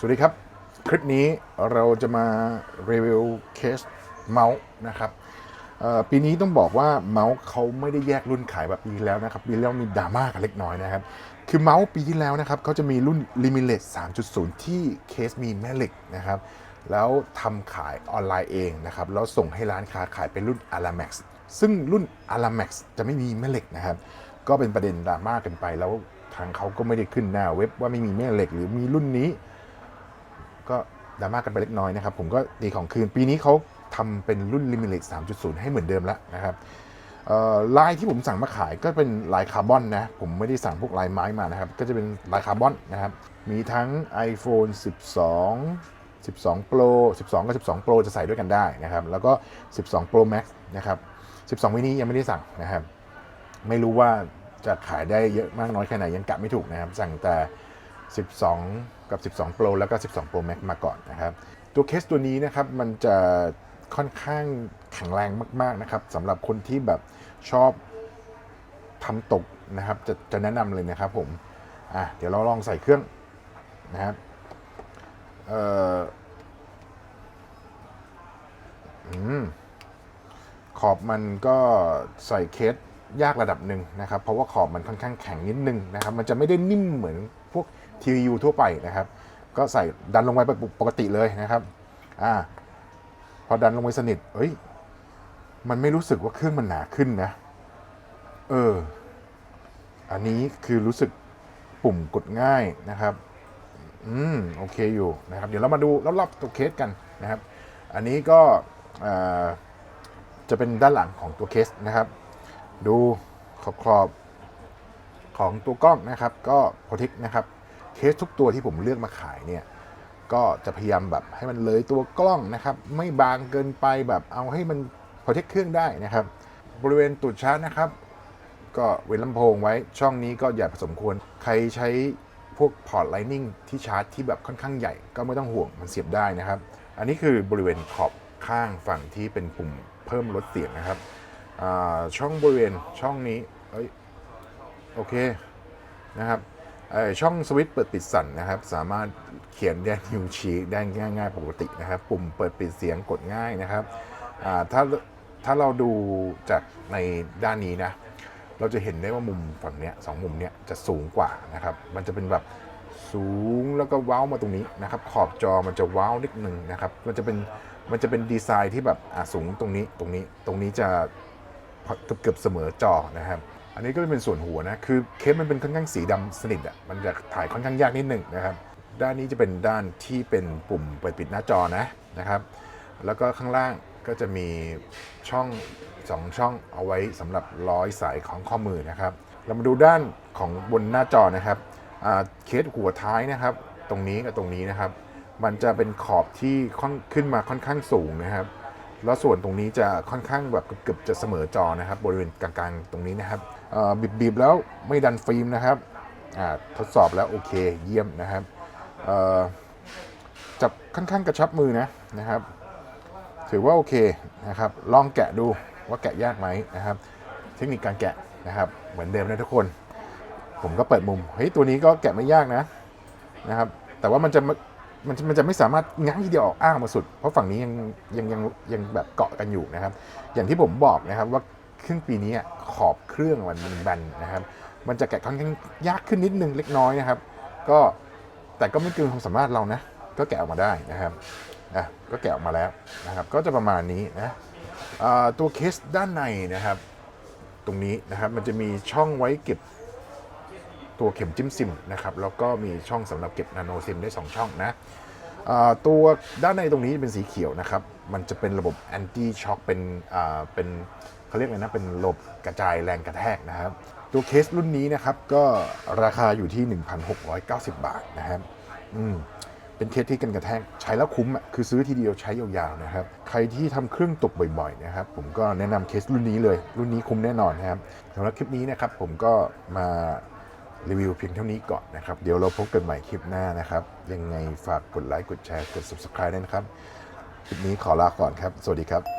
สวัสดีครับ คลิปนี้เราจะมารีวิวเคสเมาส์นะครับปีนี้ต้องบอกว่าเมาส์เขาไม่ได้แยกรุ่นขายแบบปีที่แล้วนะครับปีแล้วมีดราม่ากันเล็กน้อยนะครับ คือเมาส์ปีที่แล้วนะครับเขาจะมีรุ่น Limitless 3.0 ที่เคสมีแม่เหล็กนะครับ แล้วทำขายออนไลน์เองนะครับ แล้วส่งให้ร้านค้าขายเป็นรุ่น Alamax ซึ่งรุ่น Alamax จะไม่มีแม่เหล็กนะครับ ก็เป็นประเด็นดราม่ากันไปแล้วทางเขาก็ไม่ได้ขึ้นหน้าเว็บว่าไม่มีแม่เหล็กหรือมีรุ่นนี้ ก็ดราม่ากกันไปเล็กน้อยนะครับ ผมก็ตีของคืนปีนี้เขาทำเป็นรุ่น Limitless 3.0 ให้เหมือนเดิมแล้วนะครับลายที่ผมสั่งมาขายก็เป็นลายคาร์บอนนะ ผมไม่ได้สั่งพวกลายไม้มานะครับ ก็จะเป็นลายคาร์บอนนะครับ มีทั้ง iPhone 12 12 Pro 12 กับ 12 Pro จะใส่ด้วยกันได้นะครับ แล้วก็ 12 Pro Max นะครับ 12 mini ยังไม่ได้สั่งนะครับ ไม่รู้ว่าจะขายได้เยอะมากน้อยแค่ไหนยังกะไม่ถูกนะครับ สั่งแต่ 12 กับ 12 Pro แล้วก็ 12 Pro Max มาก่อนนะครับ ตัวเคสตัวนี้นะครับมันจะค่อนข้างแข็งแรงมาก ๆนะครับสำหรับคนที่แบบชอบทำตกนะครับ จะจะแนะนำเลยนะครับผมอะเดี๋ยวเราลองใส่เครื่องนะครับเอ่ออืมขอบมันก็ใส่เคส ยากระดับหนึ่งนะครับ เพราะว่าขอบมันค่อนข้างแข็งนิดนึงนะครับ มันจะไม่ได้นิ่มเหมือนพวก TVU ทั่วไปนะครับ ก็ใส่ดันลงไปปกติเลยนะครับ อ่า พอดันลงไปสนิท เอ้ย มันไม่รู้สึกว่าเครื่องมันหนาขึ้นนะ เออ อันนี้คือรู้สึกปุ่มกดง่ายนะครับ อืม โอเคอยู่นะครับ เดี๋ยวเรามาดูรอบๆตัวเคสกันนะครับ อันนี้ก็จะเป็นด้านหลังของตัวเคสนะครับ ดูขอบขอบของตัวกล้องนะครับ ก็โปรเทคนะครับเคสทุกตัวที่ผมเลือกมาขายเนี่ยก็จะพยายามแบบให้มันเลยตัวกล้องนะครับ ไม่บางเกินไปแบบเอาให้มันโปรเทคเครื่องได้นะครับ บริเวณตูดชาร์จนะครับ ก็เว้นลำโพงไว้ช่องนี้ก็อย่าผสมควรใครใช้พวกพอร์ตไลนิ่งที่ชาร์จที่แบบค่อนข้างใหญ่ก็ไม่ต้องห่วงมันเสียบได้นะครับ อันนี้คือบริเวณขอบข้างฝั่งที่เป็นปุ่มเพิ่มลดเสียงนะครับ ช่องบริเวณช่องนี้เอ้ยโอเคนะครับช่องสวิตช์เปิดปิดสั่นนะครับ สามารถเขียนแดนนิวชี้ได้ง่ายๆปกตินะครับ ปุ่มเปิดปิดเสียงกดง่ายนะครับถ้าถ้าเราดูจากในด้านนี้นะ เราจะเห็นได้ว่ามุมฝั่งเนี้ยสองมุมเนี้ยจะสูงกว่านะครับ มันจะเป็นแบบสูงแล้วก็ว้าวมาตรงนี้นะครับ ขอบจอมันจะว้าวนิดนึงนะครับ มันจะเป็นมันจะเป็นดีไซน์ที่แบบสูงตรงนี้ตรงนี้ตรงนี้จะ เกือบเสมอจอนะครับอันนี้ก็จะเป็นส่วนหัวนะคือเคสมันเป็นค่อนข้างสีดำสนิทอะมันจะถ่ายค่อนข้างยากนิดหนึ่งนะครับด้านนี้จะเป็นด้านที่เป็นปุ่มเปิดปิดหน้าจอนะนะครับ แล้วก็ข้างล่างก็จะมีช่อง2ช่องเอาไว้สำหรับร้อยสายของข้อมือนะครับ เรามาดูด้านของบนหน้าจอนะครับเคสหัวท้ายนะครับ ตรงนี้กับตรงนี้นะครับ มันจะเป็นขอบที่ขึ้นมาค่อนข้างสูงนะครับ แล้วส่วนตรงนี้จะค่อนข้างแบบเกือบจะเสมอจอนะครับบริเวณกลางๆตรงนี้นะครับบีบๆแล้วไม่ดันฟิล์มนะครับทดสอบแล้วโอเคเยี่ยมนะครับจับค่อนข้างกระชับมือนะนะครับ ถือว่าโอเคนะครับลองแกะดูว่าแกะยากไหมนะครับ เทคนิคการแกะนะครับเหมือนเดิมนะทุกคน ผมก็เปิดมุมเฮ้ยตัวนี้ก็แกะไม่ยากนะนะครับ แต่ว่ามันจะ มันจะมันจะไม่สามารถง้างทีเดียวออกอ้างมาสุด เพราะฝั่งนี้ยังยังยังยังแบบเกาะกันอยู่นะครับ อย่างที่ผมบอกนะครับว่าครึ่งปีนี้ขอบเครื่องมันมันแบนนะครับ มันจะแกะค่อนข้างยากขึ้นนิดนึงเล็กน้อยนะครับ ก็แต่ก็ไม่เกินความสามารถเรานะ ก็แกะออกมาได้นะครับอะก็แกะออกมาแล้วนะครับ ก็จะประมาณนี้นะตัวเคสด้านในนะครับ ตรงนี้นะครับมันจะมีช่องไว้เก็บ ตัวเข็มจิ้มซิมนะครับแล้วก็มีช่องสำหรับเก็บนาโนซิมได้ 2 ช่องนะตัวด้านในตรงนี้เป็นสีเขียวนะครับ มันจะเป็นระบบแอนตี้ช็อคเป็นเป็นเขาเรียกอะไรนะ เป็นระบบกระจายแรงกระแทกนะครับ ตัวเคสรุ่นนี้นะครับ ก็ราคาอยู่ที่ 1,690 บาทนะครับอืมเป็นเคสที่กันกระแทกใช้แล้วคุ้มอะคือซื้อทีเดียวใช้ยาวๆนะครับ ใครที่ทำเครื่องตกบ่อยๆนะครับ ผมก็แนะนำเคสรุ่นนี้เลย รุ่นนี้คุ้มแน่นอนนะครับสำหรับคลิปนี้นะครับ ผมก็มา รีวิวเพียงเท่านี้ก่อนนะครับ เดี๋ยวเราพบกันใหม่คลิปหน้านะครับ ยังไงฝากกดไลค์กดแชร์กด subscribe ด้วยนะครับ คลิปนี้ขอลาก่อนครับ สวัสดีครับ